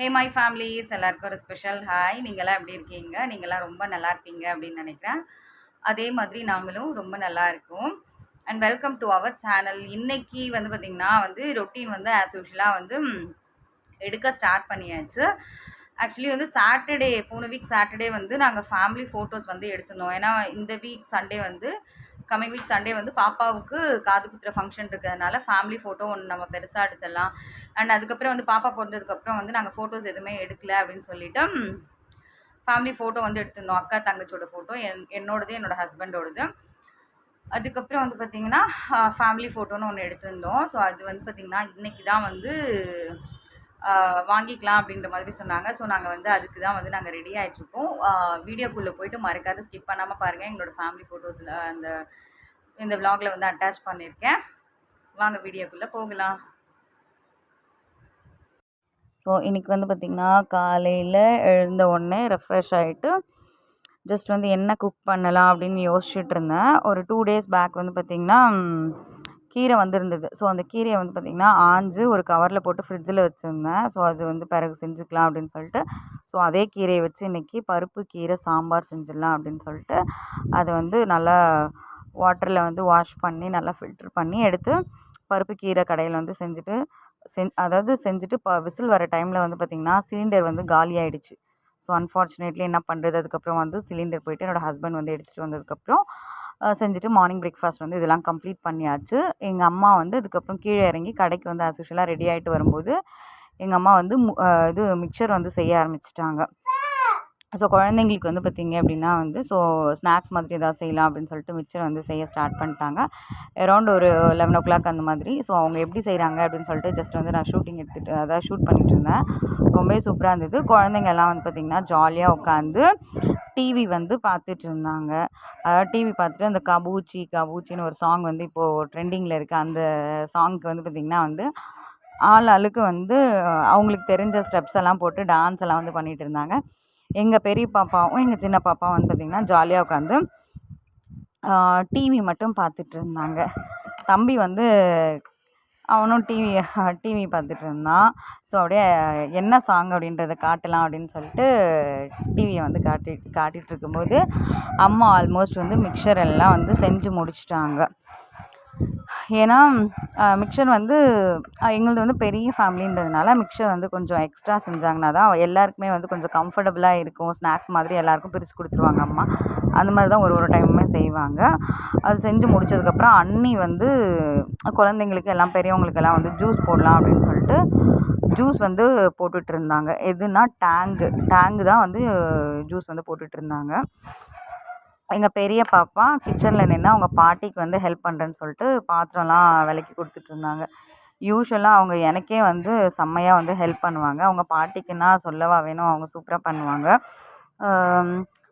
Hey my families எல்லாருக்கும் ஒரு special hi நீங்களாம் எப்படி இருக்கீங்க? நீங்களாம் ரொம்ப நல்லா இருப்பீங்க அப்படின்னு நினைக்கிறேன். அதே மாதிரி நாங்களும் ரொம்ப நல்லா இருக்கோம். And welcome to our channel இன்னைக்கு வந்து பார்த்திங்கன்னா வந்து ரொட்டீன் வந்து ஆஸ் யூஷுவலாக வந்து எடுக்க ஸ்டார்ட் பண்ணியாச்சு. ஆக்சுவலி வந்து சாட்டர்டே போன வீக் சாட்டர்டே வந்து நாங்கள் ஃபேமிலி ஃபோட்டோஸ் வந்து எடுத்திருந்தோம். ஏன்னா இந்த வீக் சண்டே வந்து கம்மிங் வீக் சண்டே வந்து பாப்பாவுக்கு காது குத்துற ஃபங்க்ஷன் இருக்கிறதுனால ஃபேமிலி ஃபோட்டோ ஒன்று நம்ம பெருசாக எடுத்துடலாம். அண்ட் அதுக்கப்புறம் வந்து பாப்பா பிறந்ததுக்கப்புறம் வந்து நாங்கள் ஃபோட்டோஸ் எதுவுமே எடுக்கல அப்படின்னு சொல்லிட்டு ஃபேமிலி ஃபோட்டோ வந்து எடுத்திருந்தோம். அக்கா தங்கச்சியோட ஃபோட்டோ என் என்னோடது என்னோட ஹஸ்பண்டோடது அதுக்கப்புறம் வந்து பார்த்திங்கன்னா ஃபேமிலி ஃபோட்டோன்னு ஒன்று எடுத்திருந்தோம். ஸோ அது வந்து பார்த்திங்கன்னா இன்றைக்கி தான் வந்து வாங்கிக்கலாம் அப்படின்ற மாதிரி சொன்னாங்க. ஸோ நாங்கள் வந்து அதுக்கு தான் வந்து நாங்கள் ரெடி ஆகிட்ருக்கோம் வீடியோக்குள்ளே போயிட்டு மறக்காத ஸ்கிப் பண்ணாமல் பாருங்கள் எங்களோட ஃபேமிலி ஃபோட்டோஸில் அந்த இந்த vlogல வந்து அட்டாச் பண்ணியிருக்கேன் வாங்க வீடியோக்குள்ளே போகலாம். ஸோ இன்றைக்கி வந்து பார்த்திங்கன்னா காலையில் எழுந்த உடனே ரெஃப்ரெஷ் ஆகிட்டு ஜஸ்ட் வந்து என்ன குக் பண்ணலாம் அப்படின்னு யோசிச்சுட்டு இருந்தேன். ஒரு டூ டேஸ் பேக் வந்து பார்த்திங்கன்னா கீரை வந்திருந்தது. ஸோ அந்த கீரையை வந்து பார்த்திங்கன்னா ஆஞ்சு ஒரு கவரில் போட்டு ஃப்ரிட்ஜில் வச்சுருந்தேன். ஸோ அது வந்து பிறகு செஞ்சுக்கலாம் அப்படின்னு சொல்லிட்டு ஸோ அதே கீரையை வச்சு இன்றைக்கி பருப்பு கீரை சாம்பார் செஞ்சிடலாம் அப்படின்னு சொல்லிட்டு அதை வந்து நல்லா வாட்டரில் வந்து வாஷ் பண்ணி நல்லா ஃபில்டர் பண்ணி எடுத்து பருப்பு கீரை கடையில் வந்து செஞ்சுட்டு செஞ் அதாவது செஞ்சுட்டு இப்போ விசில் வர டைமில் வந்து பார்த்திங்கன்னா சிலிண்டர் வந்து காலி ஆகிடுச்சு ஸோ அன்ஃபார்ச்சுனேட்லி என்ன பண்ணுறது அதுக்கப்புறம் வந்து சிலிண்டர் போயிட்டு என்னோடய ஹஸ்பண்ட் வந்து எடுத்துகிட்டு வந்ததுக்கப்புறம் செஞ்சுட்டு மார்னிங் பிரேக்ஃபாஸ்ட் வந்து இதெல்லாம் கம்ப்ளீட் பண்ணியாச்சு. எங்கள் அம்மா வந்து அதுக்கப்புறம் கீழே இறங்கி கடைக்கு வந்து ஆஸ் ரெடி ஆகிட்டு வரும்போது எங்கள் அம்மா வந்து மு- இது மிக்சர் வந்து செய்ய ஆரம்பிச்சிட்டாங்க. ஸோ குழந்தைங்களுக்கு வந்து பார்த்திங்க அப்படின்னா வந்து ஸோ ஸ்நாக்ஸ் மாதிரி எதாவது செய்யலாம் அப்படின்னு சொல்லிட்டு மிச்சர் வந்து செய்ய ஸ்டார்ட் பண்ணிட்டாங்க. அரௌண்ட் ஒரு லெவன் ஓ கிளாக் அந்த மாதிரி. ஸோ அவங்க எப்படி செய்கிறாங்க அப்படின்னு சொல்லிட்டு ஜஸ்ட் வந்து நான் ஷூட்டிங் எடுத்துகிட்டு அதாவது ஷூட் பண்ணிகிட்டு இருந்தேன். ரொம்பவே சூப்பராக இருந்தது. குழந்தைங்க எல்லாம் வந்து பார்த்திங்கன்னா ஜாலியாக உட்காந்து டிவி வந்து பார்த்துட்டு இருந்தாங்க. அதாவது டிவி பார்த்துட்டு அந்த கபூச்சி கபூச்சின்னு ஒரு சாங் வந்து இப்போது ட்ரெண்டிங்கில் இருக்குது அந்த சாங்க்கு வந்து பார்த்திங்கன்னா வந்து ஆள் ஆளுக்கு வந்து அவங்களுக்கு தெரிஞ்ச ஸ்டெப்ஸ் எல்லாம் போட்டு டான்ஸ் எல்லாம் வந்து பண்ணிகிட்டு இருந்தாங்க. எங்கள் பெரிய பாப்பாவும் எங்கள் சின்ன பாப்பாவும் வந்து பார்த்திங்கன்னா ஜாலியாக உட்காந்து டிவி மட்டும் பார்த்துட்டு இருந்தாங்க. தம்பி வந்து அவனும் டிவி டிவி பார்த்துட்டு இருந்தான். ஸோ அப்படியே என்ன சாங் அப்படின்றத காட்டலாம் அப்படின்னு சொல்லிட்டு டிவியை வந்து காட்டி காட்டிகிட்டு இருக்கும்போது அம்மா ஆல்மோஸ்ட் வந்து மிக்சர் எல்லாம் வந்து செஞ்சு முடிச்சிட்டாங்க. ஏன்னா மிக்சர் வந்து எங்களது எங்களுது வந்து பெரிய ஃபேமிலின்றதுனால மிக்சர் வந்து கொஞ்சம் எக்ஸ்ட்ரா செஞ்சாங்கன்னா தான் எல்லாருக்குமே வந்து கொஞ்சம் கம்ஃபர்டபுளாக இருக்கும். ஸ்நாக்ஸ் மாதிரி எல்லாருக்கும் பிரித்து கொடுத்துருவாங்க அம்மா. அந்த மாதிரி தான் ஒரு ஒரு டைமுமே செய்வாங்க. அது செஞ்சு முடிச்சதுக்கப்புறம் அண்ணி வந்து குழந்தைங்களுக்கு எல்லாம் பெரியவங்களுக்கெல்லாம் வந்து ஜூஸ் போடலாம் அப்படின்னு சொல்லிட்டு ஜூஸ் வந்து போட்டுட்ருந்தாங்க எதுனா டேங்கு. டேங்கு தான் வந்து ஜூஸ் வந்து போட்டுட்டு இருந்தாங்க. எங்கள் பெரிய பாப்பா கிச்சனில் நின்று அவங்க பாட்டிக்கு வந்து ஹெல்ப் பண்ணுறேன்னு சொல்லிட்டு பாத்திரம்லாம் விலக்கி கொடுத்துட்டு இருந்தாங்க. யூஸ்வலாக அவங்க எனக்கே வந்து செம்மையாக வந்து ஹெல்ப் பண்ணுவாங்க. அவங்க பாட்டிக்குன்னா சொல்லவா வேணும் அவங்க சூப்பராக பண்ணுவாங்க.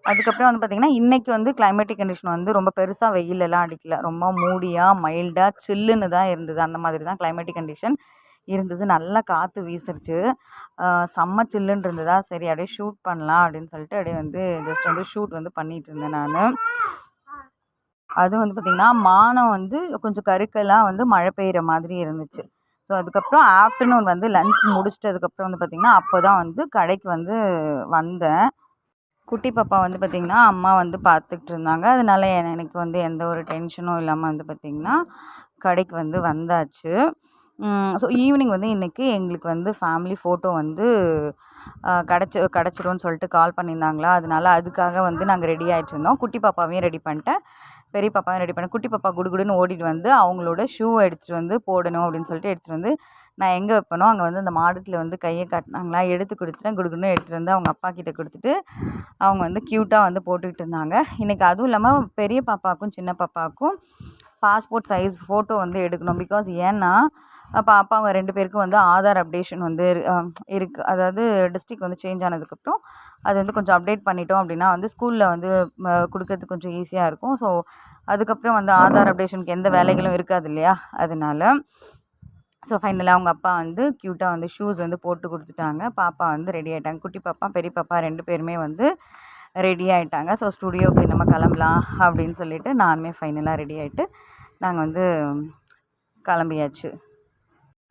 அதுக்கப்புறம் வந்து பார்த்திங்கன்னா இன்றைக்கி வந்து கிளைமேட்டிக் கண்டிஷன் வந்து ரொம்ப பெருசாக வெயிலெல்லாம் அடிக்கல. ரொம்ப மூடியாக மைல்டாக சில்லுன்னு தான் இருந்தது. அந்த மாதிரி தான் கிளைமேட்டிக் கண்டிஷன் இருந்தது. நல்லா காற்று வீசிருச்சு. செம்ம சில்லுன்னு இருந்ததா? சரி அப்படியே ஷூட் பண்ணலாம் அப்படின்னு சொல்லிட்டு அப்படியே வந்து ஜஸ்ட் வந்து ஷூட் வந்து பண்ணிட்டு இருந்தேன் நான். அது வந்து பார்த்திங்கன்னா மானம் வந்து கொஞ்சம் கருக்கெல்லாம் வந்து மழை பெய்கிற மாதிரி இருந்துச்சு. ஸோ அதுக்கப்புறம் ஆஃப்டர்நூன் வந்து லஞ்ச் முடிச்சிட்டதுக்கப்புறம் வந்து பார்த்திங்கன்னா அப்போ தான் வந்து கடைக்கு வந்து வந்தேன். குட்டி பாப்பா வந்து பார்த்திங்கன்னா அம்மா வந்து பார்த்துக்கிட்டு இருந்தாங்க. அதனால எனக்கு வந்து எந்த ஒரு டென்ஷனும் இல்லாமல் வந்து பார்த்திங்கன்னா கடைக்கு வந்து வந்தாச்சு. ஸோ ஈவினிங் வந்து இன்றைக்கி எங்களுக்கு வந்து ஃபேமிலி ஃபோட்டோ வந்து கிடச்சி கிடச்சிரும்னு சொல்லிட்டு கால் பண்ணியிருந்தாங்களா? அதனால அதுக்காக வந்து நாங்கள் ரெடி ஆகிட்டு இருந்தோம். குட்டி பாப்பாவையும் ரெடி பண்ணிட்டேன். பெரிய பாப்பாவையும் ரெடி பண்ணேன். குட்டி பாப்பா குடுகுடுன்னு ஓடிட்டு வந்து அவங்களோட ஷூவை எடுத்துகிட்டு வந்து போடணும் அப்படின்னு சொல்லிட்டு எடுத்துகிட்டு வந்து நான் எங்கே வைப்பேனோ அங்கே வந்து அந்த மாடத்தில் வந்து கையை காட்டினாங்களா? எடுத்து கொடுத்துட்டேன். குடுகுடுன்னு எடுத்துகிட்டு வந்து அவங்க அப்பா கிட்ட கொடுத்துட்டு அவங்க வந்து க்யூட்டாக வந்து போட்டுக்கிட்டு இருந்தாங்க. இன்றைக்கி அதுவும் இல்லாமல் பெரிய பாப்பாவுக்கும் சின்ன பாப்பாவுக்கும் பாஸ்போர்ட் சைஸ் ஃபோட்டோ வந்து எடுக்கணும். பிகாஸ் ஏன்னா பாப்பா அவங்க ரெண்டு பேருக்கும் வந்து ஆதார் அப்டேஷன் வந்து இருக்குது அதாவது டிஸ்ட்ரிக் வந்து சேஞ்ச் ஆனதுக்கப்புறம் அது வந்து கொஞ்சம் அப்டேட் பண்ணிட்டோம் அப்படின்னா வந்து ஸ்கூலில் வந்து கொடுக்கறதுக்கு கொஞ்சம் ஈஸியாக இருக்கும். ஸோ அதுக்கப்புறம் வந்து ஆதார் அப்டேஷனுக்கு எந்த வேலைகளும் இருக்காது இல்லையா? அதனால ஸோ ஃபைனலாக அவங்க அப்பா வந்து க்யூட்டாக வந்து ஷூஸ் வந்து போட்டு கொடுத்துட்டாங்க. பாப்பா வந்து ரெடி ஆகிட்டாங்க குட்டி பாப்பா பெரிய பாப்பா ரெண்டு பேருமே வந்து ரெடி ஆகிட்டாங்க ஸோ ஸ்டுடியோக்கு நம்ம கிளம்பலாம் அப்படின்னு சொல்லிட்டு நானுமே ஃபைனலாக ரெடி ஆகிட்டு நாங்கள் வந்து கிளம்பியாச்சு.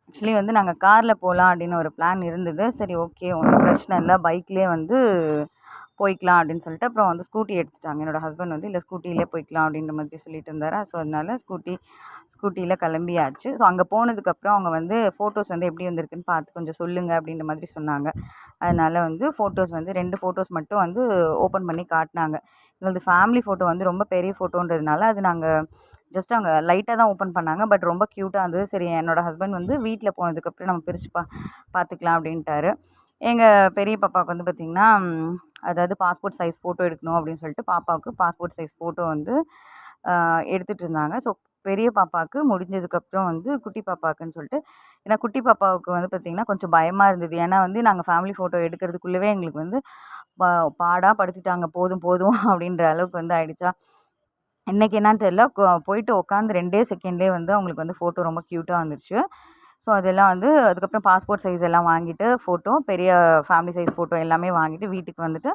ஆக்சுவலி வந்து நாங்கள் காரில் போகலாம் அப்படின்னு ஒரு பிளான் இருந்தது. சரி ஓகே ஒன்றும் பிரச்சனை இல்லை. பைக்லேயே வந்து போய்க்கலாம் அப்படின்னு சொல்லிட்டு அப்புறம் வந்து ஸ்கூட்டி எடுத்துட்டாங்க. என்னோடய ஹஸ்பண்ட் வந்து இல்லை ஸ்கூட்டிலே போய்க்கலாம் அப்படின்ற மாதிரி சொல்லிட்டு இருந்தார். ஸோ அதனால் ஸ்கூட்டி ஸ்கூட்டியில் கிளம்பியாச்சு. ஸோ அங்கே போனதுக்கப்புறம் அவங்க வந்து ஃபோட்டோஸ் வந்து எப்படி வந்திருக்குன்னு பார்த்து கொஞ்சம் சொல்லுங்கள் அப்படின்ற மாதிரி சொன்னாங்க. அதனால் வந்து ஃபோட்டோஸ் வந்து ரெண்டு ஃபோட்டோஸ் மட்டும் வந்து ஓப்பன் பண்ணி காட்டினாங்க. எங்களது ஃபேமிலி ஃபோட்டோ வந்து ரொம்ப பெரிய ஃபோட்டோன்றதுனால அது நாங்கள் ஜஸ்ட் அவங்க லைட்டாக தான் ஓப்பன் பண்ணாங்க. பட் ரொம்ப க்யூட்டாக இருந்தது. சரி என்னோடய ஹஸ்பண்ட் வந்து வீட்டில் போனதுக்கப்புறம் நம்ம பிரித்து பா பார்த்துக்கலாம் அப்படின்ட்டாரு. எங்கள் பெரிய பாப்பாவுக்கு வந்து பார்த்திங்கன்னா அதாவது பாஸ்போர்ட் சைஸ் ஃபோட்டோ எடுக்கணும் அப்படின்னு சொல்லிட்டு பாப்பாவுக்கு பாஸ்போர்ட் சைஸ் ஃபோட்டோ வந்து எடுத்துகிட்டு இருந்தாங்க. ஸோ பெரிய பாப்பாவுக்கு முடிஞ்சதுக்கப்புறம் வந்து குட்டி பாப்பாவுக்குன்னு சொல்லிட்டு ஏன்னா குட்டி பாப்பாவுக்கு வந்து பார்த்திங்கன்னா கொஞ்சம் பயமாக இருந்தது. ஏன்னா வந்து நாங்கள் ஃபேமிலி ஃபோட்டோ எடுக்கிறதுக்குள்ளவே எங்களுக்கு வந்து பா பாடாக படுத்திட்டாங்க. போதும் போதும் அப்படின்ற அளவுக்கு வந்து ஆயிடுச்சா? இன்றைக்கி என்னன்னு தெரியல. போயிட்டு உட்காந்து ரெண்டே செகண்ட்லேயே வந்து அவங்களுக்கு வந்து ஃபோட்டோ ரொம்ப க்யூட்டாக வந்துருச்சு. ஸோ அதெல்லாம் வந்து அதுக்கப்புறம் பாஸ்போர்ட் சைஸ் எல்லாம் வாங்கிட்டு ஃபோட்டோ பெரிய ஃபேமிலி சைஸ் ஃபோட்டோ எல்லாமே வாங்கிட்டு வீட்டுக்கு வந்துட்டு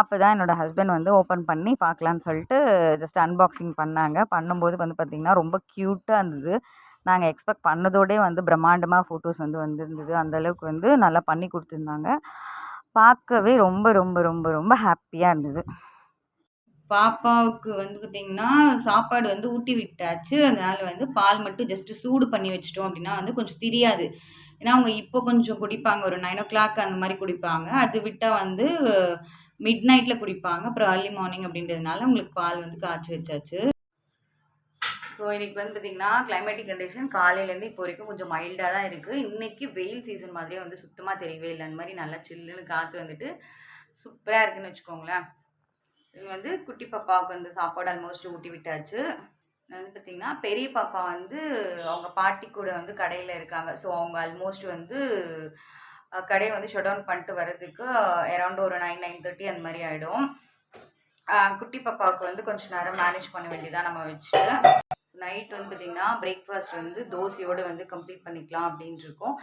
அப்போ தான் என்னோடய ஹஸ்பண்ட் வந்து ஓப்பன் பண்ணி பார்க்கலான்னு சொல்லிட்டு ஜஸ்ட் அன்பாக்சிங் பண்ணாங்க. பண்ணும்போது வந்து பார்த்திங்கன்னா ரொம்ப க்யூட்டாக இருந்தது. நாங்கள் எக்ஸ்பெக்ட் பண்ணதோடே வந்து பிரம்மாண்டமாக ஃபோட்டோஸ் வந்து வந்திருந்தது. அந்தளவுக்கு வந்து நல்லா பண்ணி கொடுத்துருந்தாங்க. பார்க்கவே ரொம்ப ரொம்ப ரொம்ப ரொம்ப ஹாப்பியாக இருந்தது. பாப்பாவுக்கு வந்து பார்த்திங்கன்னா சாப்பாடு வந்து ஊட்டி விட்டாச்சு. அதனால் வந்து பால் மட்டும் ஜஸ்ட்டு சூடு பண்ணி வச்சிட்டோம் அப்படின்னா வந்து கொஞ்சம் தெரியாது. ஏன்னா அவங்க இப்போ கொஞ்சம் குடிப்பாங்க. ஒரு நைன் ஓ கிளாக் அந்த மாதிரி குடிப்பாங்க. அது விட்டால் வந்து மிட் நைட்டில் குடிப்பாங்க. அப்புறம் ஏர்லி மார்னிங் அப்படின்றதுனால உங்களுக்கு பால் வந்து காய்ச்சி வச்சாச்சு. ஸோ இன்றைக்கி வந்து பார்த்திங்கன்னா கிளைமேட்டிக் கண்டிஷன் காலையிலேருந்து இப்போ வரைக்கும் கொஞ்சம் மைல்டாக தான் இருக்குது இன்றைக்கி வெயில் சீசன் மாதிரியே வந்து சுத்தமாக தெரியவே இல்லை. அந்த மாதிரி நல்லா சில்லுன்னு காற்று வந்துட்டு சூப்பராக இருக்குன்னு வச்சுக்கோங்களேன். இது வந்து குட்டி பாப்பாவுக்கு வந்து சாப்பாடு ஆல்மோஸ்ட் ஊட்டி விட்டாச்சு. வந்து பார்த்திங்கன்னா பெரிய பாப்பா வந்து அவங்க பாட்டி கூட வந்து கடையில் இருக்காங்க. ஸோ அவங்க ஆல்மோஸ்ட் வந்து கடையை வந்து ஷட் டவுன் பண்ணிட்டு வர்றதுக்கு அரௌண்ட் ஒரு நைன் நைன் தேர்ட்டி அந்த மாதிரி ஆகிடும் குட்டி பாப்பாவுக்கு வந்து கொஞ்சம் நேரம் மேனேஜ் பண்ண வேண்டியதாக நம்ம வச்சுட்டு நைட் வந்து பார்த்திங்கன்னா பிரேக்ஃபாஸ்ட் வந்து தோசையோடு வந்து கம்ப்ளீட் பண்ணிக்கலாம் அப்படின்ட்டு இருக்கோம்.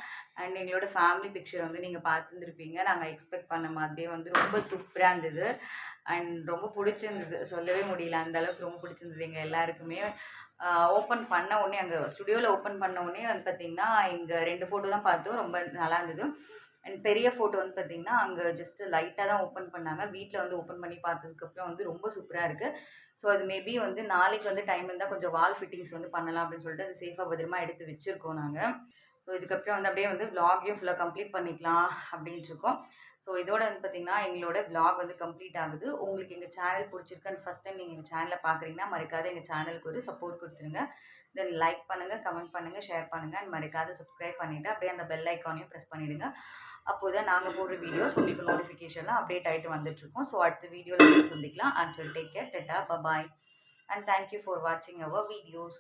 அண்ட் எங்களோட ஃபேமிலி பிக்சர் வந்து நீங்கள் பார்த்துருந்துருப்பீங்க. நாங்கள் எக்ஸ்பெக்ட் பண்ண மாதிரியே வந்து ரொம்ப சூப்பராக இருந்தது. அண்ட் ரொம்ப பிடிச்சிருந்தது. சொல்லவே முடியல. அந்த அளவுக்கு ரொம்ப பிடிச்சிருந்தது எங்கள் எல்லாருக்குமே. ஓப்பன் பண்ண உடனே அங்கே ஸ்டுடியோவில் ஓப்பன் பண்ண உடனே வந்து பார்த்திங்கன்னா இங்கே ரெண்டு ஃபோட்டோ தான் பார்த்தோம். ரொம்ப நல்லா இருந்தது. அண்ட் பெரிய ஃபோட்டோ வந்து பார்த்திங்கன்னா அங்கே ஜஸ்ட்டு லைட்டாக தான் ஓப்பன் பண்ணாங்க. வீட்டில் வந்து ஓப்பன் பண்ணி பார்த்ததுக்கப்புறம் வந்து ரொம்ப சூப்பராக இருக்குது ஸோ அது மேபி வந்து நாளைக்கு வந்து டைம் இருந்தால் கொஞ்சம் வால் ஃபிட்டிங்ஸ் வந்து பண்ணலாம் அப்படின்னு சொல்லிட்டு அது சேஃபாக பத்திரமா எடுத்து வச்சுருக்கோம் நாங்கள் ஸோ இதுக்கப்புறம் வந்து அப்படியே வந்து விலாகையும் ஃபுல்லாக கம்ப்ளீட் பண்ணிக்கலாம் அப்படின்ட்டு இருக்கோம். ஸோ இதோட வந்து பார்த்திங்கன்னா எங்களோட விலாக் வந்து கம்ப்ளீட் ஆகுது. உங்களுக்கு எங்கள் சேனல் பிடிச்சிருக்குன்னு ஃபஸ்ட் டைம் நீங்கள் எங்கள் சேனலை பார்க்குறீங்கன்னா மறக்காத எங்கள் சேனலுக்கு ஒரு சப்போர்ட் கொடுத்துருங்க. தென் லைக் பண்ணுங்கள் கமெண்ட் பண்ணுங்கள் ஷேர் பண்ணுங்கள் அண்ட் மறக்காத சப்ஸ்கிரைப் பண்ணிவிட்டு அப்படியே அந்த பெல் ஐக்கானையும் ப்ரெஸ் பண்ணிவிடுங்க அப்போ தான் நாங்கள் போடுற வீடியோஸ் உங்களுக்கு நோட்டிஃபிகேஷன்லாம் அப்டேட் ஆகிட்டு வந்துட்டுருக்கோம். ஸோ அடுத்த வீடியோவில் சந்திக்கலாம். And so take care tata bye and thank you for வாட்சிங் அவர் வீடியோஸ்